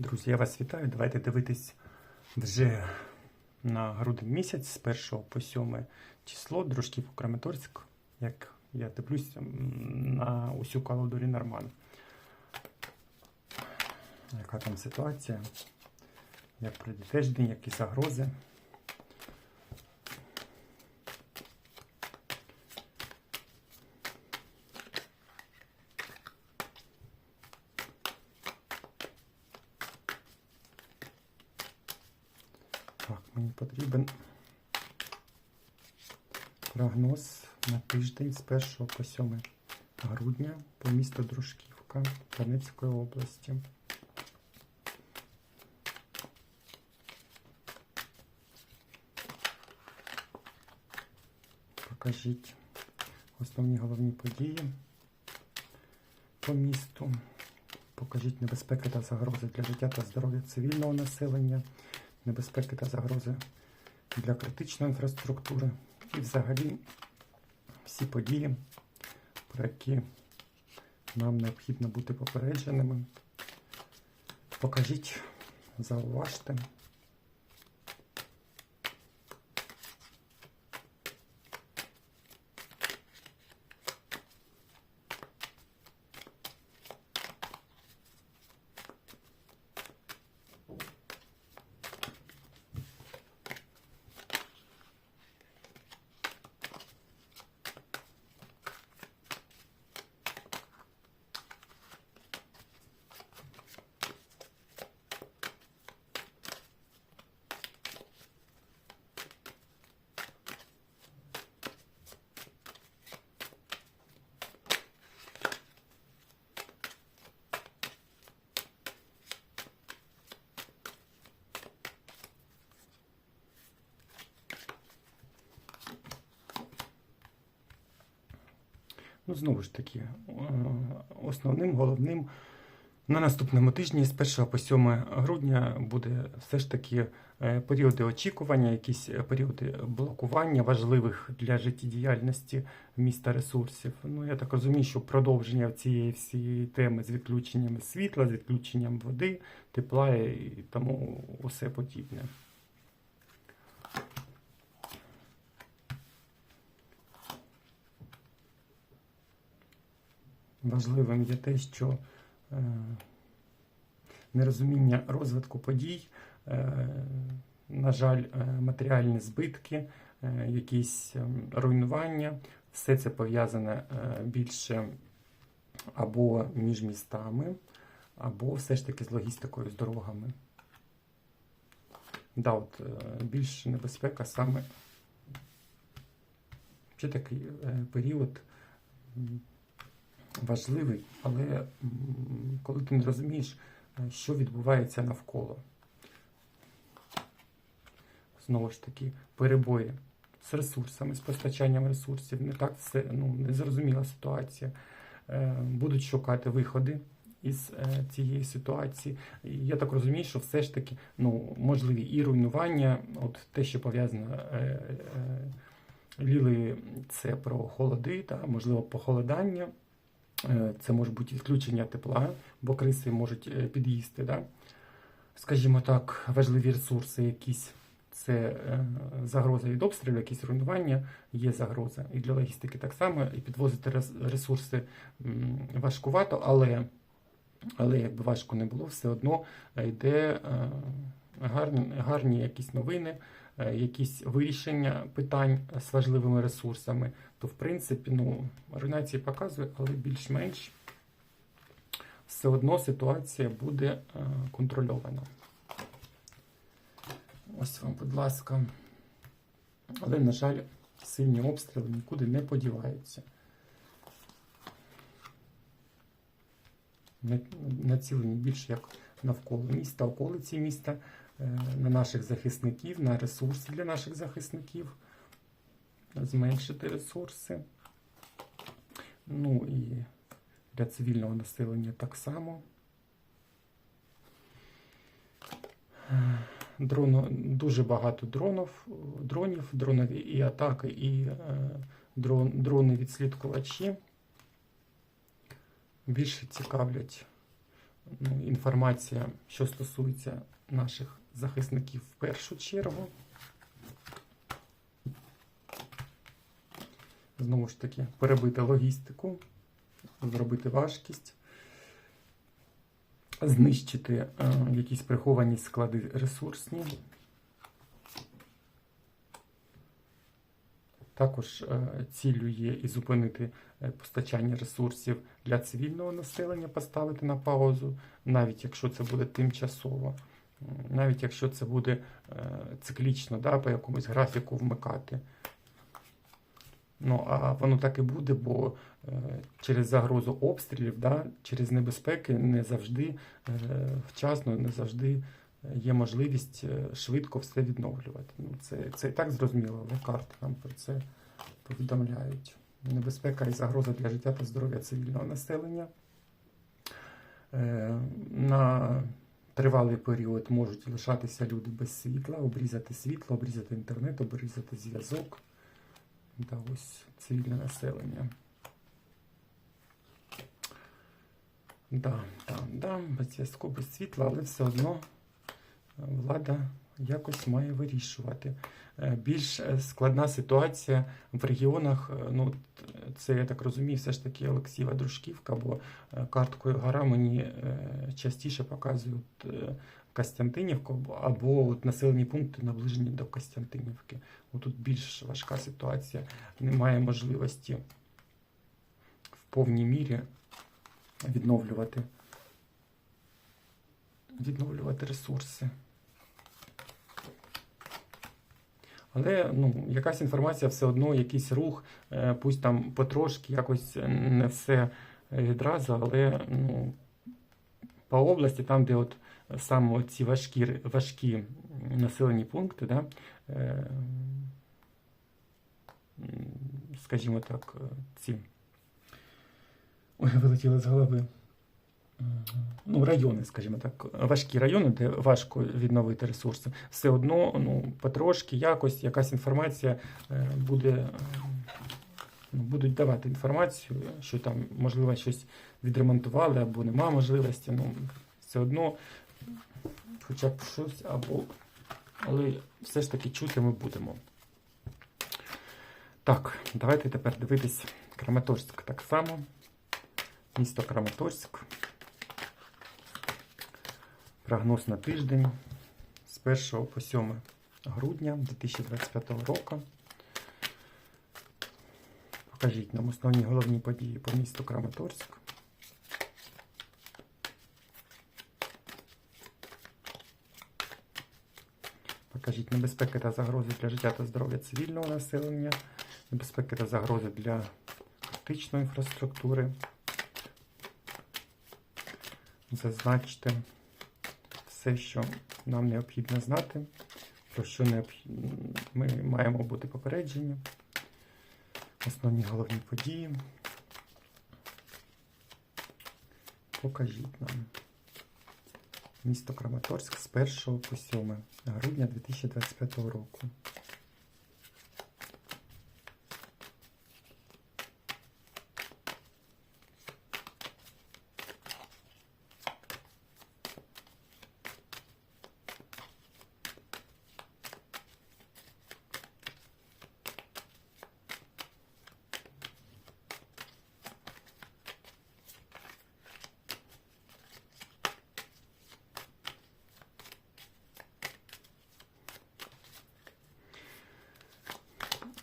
Друзі, я вас вітаю. Давайте дивитись вже на грудень місяць з 1 по 7 число дружків Краматорськ, як я дивлюсь на усю колоду Рінорман. Яка там ситуація? Як пройде тиждень, які загрози? Так, мені потрібен прогноз на тиждень з 1 по 7 грудня по місту Дружківка Донецької області. Покажіть основні головні події по місту. Покажіть небезпеки та загрози для життя та здоров'я цивільного населення, небезпеки та загрози для критичної інфраструктури і взагалі всі події, про які нам необхідно бути попередженими. Покажіть, зауважте. Ну, знову ж таки, е, основним, головним на наступному тижні з 1 по 7 грудня буде все ж таки е, періоди очікування, якісь е, періоди блокування важливих для життєдіяльності міста ресурсів. Ну, я так розумію, що продовження цієї всієї теми з відключенням світла, з відключенням води, тепла і тому усе подібне. Важливим є те, що е, нерозуміння розвитку подій, е, на жаль, е, матеріальні збитки, якісь руйнування, все це пов'язане більше або між містами, або все ж таки з логістикою, з дорогами. Да, от, більш небезпека саме ще такий період. Важливий, але коли ти не розумієш, е, що відбувається навколо. Знову ж таки, перебої з ресурсами, з постачанням ресурсів. Не так все ну, незрозуміла ситуація. Е, Будуть шукати виходи із е, цієї ситуації. Я так розумію, що все ж таки ну, можливі і руйнування, от те, що пов'язано. Ліли це про холоди, та, можливо, похолодання. Е, Це може бути відключення тепла, бо криси можуть е, під'їсти. Да? Скажімо так, важливі ресурси якісь. Це е, загроза від обстрілів, якісь руйнування, є загроза. І для логістики так само, і підвозити ресурси важкувато, але, але якби важко не було, все одно йде гарні, гарні якісь новини, е, якісь вирішення питань з важливими ресурсами то в принципі, ну, руйнації показує, але більш-менш все одно ситуація буде е, контрольована. Ось вам, будь ласка. Але, на жаль, сильні обстріли нікуди не подіваються. Націлені більше як навколо міста, околиці міста, на наших захисників, на ресурси для наших захисників зменшити ресурси. Ну і для цивільного населення так само. Дрону, дуже багато дронів, дронів, дронові і атаки, і е, дрон, дрони-відслідкувачі. Більше цікавлять ну, інформація, що стосується наших захисників в першу чергу. Знову ж таки, перебити логістику, зробити важкість, знищити е, якісь приховані склади ресурсні. Також е, ціллю є і зупинити е, постачання ресурсів для цивільного населення, поставити на паузу, навіть якщо це буде тимчасово, навіть якщо це буде е, циклічно, да, по якомусь графіку вмикати. Ну, а воно так і буде, бо е, через загрозу обстрілів, да, через небезпеки не завжди е, вчасно, не завжди є можливість швидко все відновлювати. Ну, це, це і так зрозуміло, але карти нам про це повідомляють. Небезпека і загроза для життя та здоров'я цивільного населення. На тривалий період можуть лишатися люди без світла, обрізати світло, обрізати інтернет, обрізати зв'язок. Та ось цивільне населення. Да, да, да, без зв'язку, без світла, але все одно влада якось має вирішувати. Е, Більш е, складна ситуація в регіонах. е, Ну, це я так розумію, все ж таки Олексієва Дружківка, бо карткою гора мені частіше показують Костянтинівку або от населені пункти наближені до Костянтинівки. Тут більш важка ситуація. Немає можливості в повній мірі відновлювати, відновлювати ресурси. Але ну, якась інформація все одно, якийсь рух, е, пусть там потрошки, якось не все відразу, але ну, по області, там, де от саме ці важкі, важкі населені пункти, да, е, скажімо так, е, ці. Ой, вилетіли з голови. Ну, райони, скажімо так, важкі райони, де важко відновити ресурси. Все одно, ну, потрошки, якось, якась інформація е, буде, е, ну, будуть давати інформацію, що там, можливо, щось відремонтували або нема можливості. Ну, все одно, хоча б щось, або, але все ж таки чути ми будемо. Так, давайте тепер дивитись Краматорськ так само. Місто Краматорськ. Прогноз на тиждень з 1 по 7 грудня 2025 року. Покажіть нам основні головні події по місту Краматорськ. Покажіть небезпеки та загрози для життя та здоров'я цивільного населення, небезпеки та загрози для критичної інфраструктури. Зазначте все, що нам необхідно знати, про що необхідно, ми маємо бути попереджені. Основні головні події. Покажіть нам. Місто Краматорськ з 1 по 7 грудня 2025 року.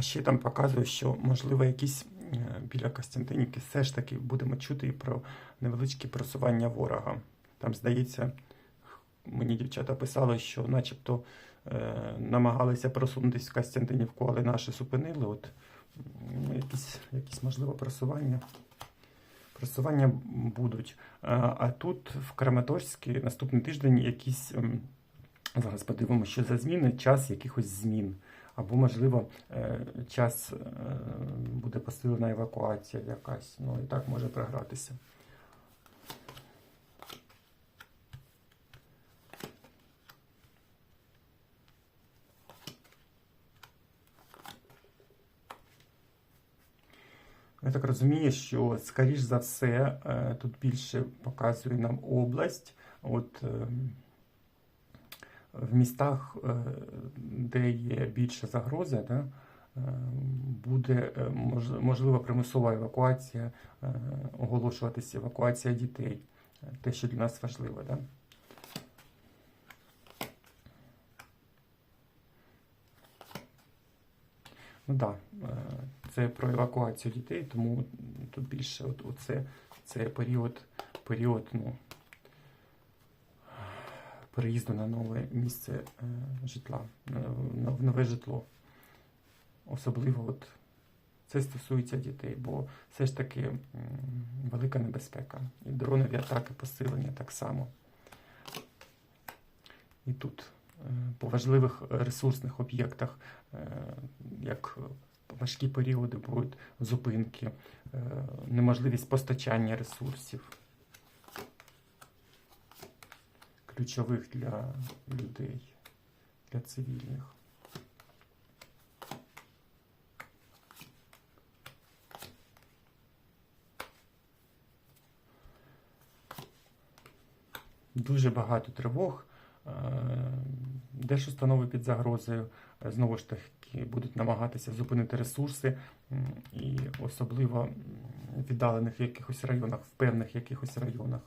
А ще там показує, що можливо якісь е, біля Костянтинівки все ж таки будемо чути і про невеличке просування ворога. Там, здається, мені дівчата писали, що начебто е, намагалися просунутися в Костянтинівку, але наші зупинили. От м, якісь, якісь можливо просування. Просування будуть. А, а тут в Краматорській наступний тиждень якісь. Зараз подивимося, що за зміни, час якихось змін. Або, можливо, е, час е, буде посилена евакуація якась. Ну і так може програтися. Я так розумію, що, скоріш за все, е, тут більше показує нам область. От е, в містах, е, де є більша загроза, да, е, буде е, можлива примусова евакуація, оголошуватися евакуація дітей. Те, що для нас важливо. Да? Ну так, да, це про евакуацію дітей, тому тут більше от, оце, це період, період ну, переїзду на нове місце е, житла, в нове житло. Особливо от, це стосується дітей, бо все ж таки велика небезпека. І дронові атаки посилення так само. І тут е, по важливих ресурсних об'єктах, е, як важкі періоди будуть зупинки, неможливість постачання ресурсів, ключових для людей, для цивільних. Дуже багато тривог. Е, Держустанови під загрозою е, знову ж таки будуть намагатися зупинити ресурси і особливо в віддалених якихось районах, в певних якихось районах.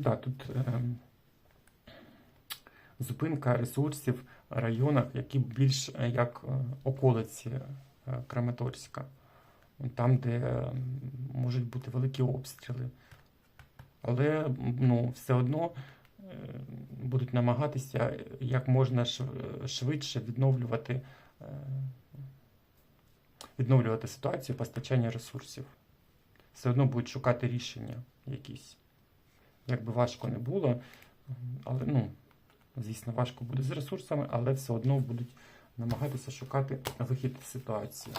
Да, тут ем, зупинка ресурсів в районах, які більш е, як е, околиці е, Краматорська, там, де е, можуть бути великі обстріли. Але ну, все одно е, будуть намагатися як можна швидше відновлювати, е, відновлювати ситуацію постачання ресурсів. Все одно будуть шукати рішення якісь. Як би важко не було, але ну, звісно, важко буде з ресурсами, але все одно будуть намагатися шукати вихід з ситуації.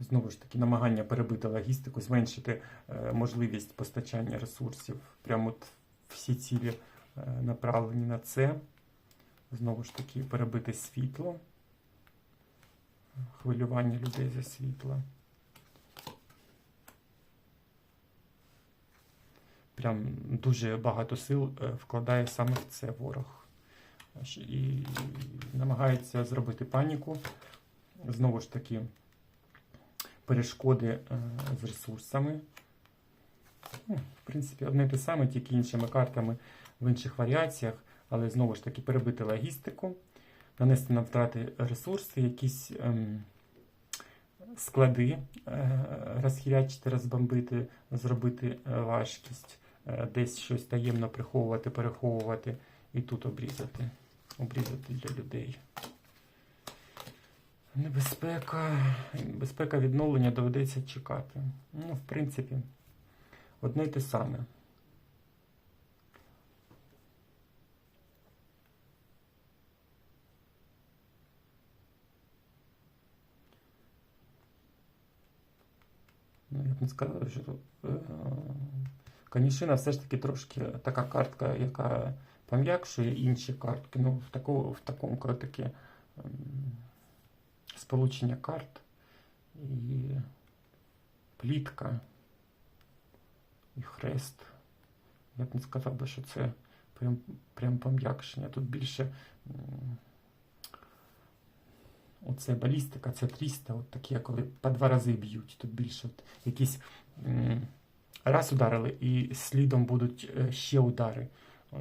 Знову ж таки, намагання перебити логістику, зменшити е, можливість постачання ресурсів. Прямо от всі цілі е, направлені на це. Знову ж таки, перебити світло, хвилювання людей за світло. Прям дуже багато сил е, вкладає саме в це ворог. І намагається зробити паніку. Знову ж таки, перешкоди е, з ресурсами. Ну, в принципі, одне те саме, тільки іншими картами в інших варіаціях, але знову ж таки перебити логістику, нанести на втрати ресурси, якісь ем, склади е, розхірячити, розбомбити, зробити е, важкість, е, десь щось таємно приховувати, переховувати і тут обрізати. Обрізати для людей. Небезпека. Безпека відновлення доведеться чекати. Ну, в принципі, одне й те саме. Я б не сказав, що е, Канішина все ж таки трошки така картка, яка пом'якшує інші картки. Ну, в такому, в такому таке ем, сполучення карт і плітка і хрест. Я б не сказав би, що це прям, прям пом'якшення. Тут більше оце балістика, це 300, от такі, коли по два рази б'ють. Тут більше от якісь раз ударили і слідом будуть е, ще удари.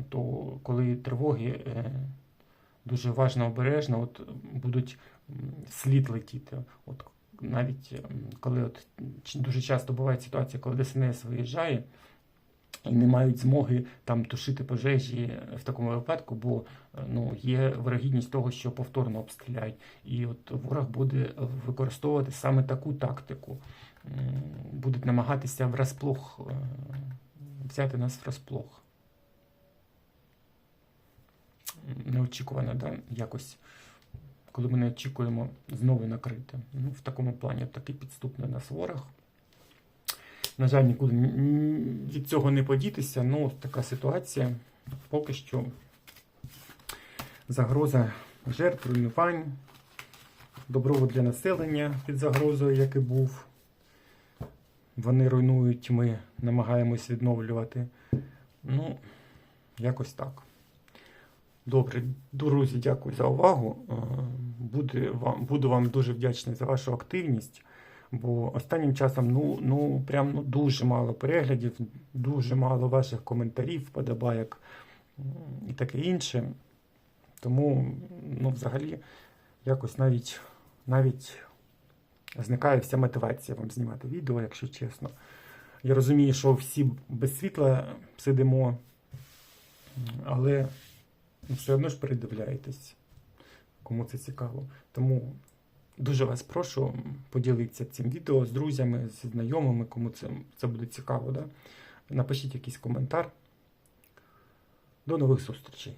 То коли тривоги е, дуже уважно, обережно, от будуть слід летіти. От навіть коли от дуже часто буває ситуація, коли ДСНС виїжджає і не мають змоги там тушити пожежі в такому випадку, бо е, ну, є вирогідність того, що повторно обстріляють. І от ворог буде використовувати саме таку тактику. Будуть намагатися врасплох е, взяти нас врасплох. Неочікувано, да? якось коли ми не очікуємо знову накрити. Ну, в такому плані такий підступний нас ворог. На жаль, нікуди від цього не подітися. Ну, така ситуація. Поки що загроза жертв, руйнувань, добробут для населення під загрозою, як і був. Вони руйнують, ми намагаємось відновлювати. Ну, якось так. Добре, друзі, дякую за увагу. Е, Буде вам, буду вам дуже вдячний за вашу активність. Бо останнім часом ну, ну, прям ну, дуже мало переглядів, дуже мало ваших коментарів, вподобайок і таке інше. Тому, ну, взагалі, якось навіть, навіть зникає вся мотивація вам знімати відео, якщо чесно. Я розумію, що всі без світла сидимо, але все одно ж передивляєтесь, кому це цікаво. Тому дуже вас прошу поділитися цим відео з друзями, з знайомими, кому це, це буде цікаво. Да? Напишіть якийсь коментар. До нових зустрічей.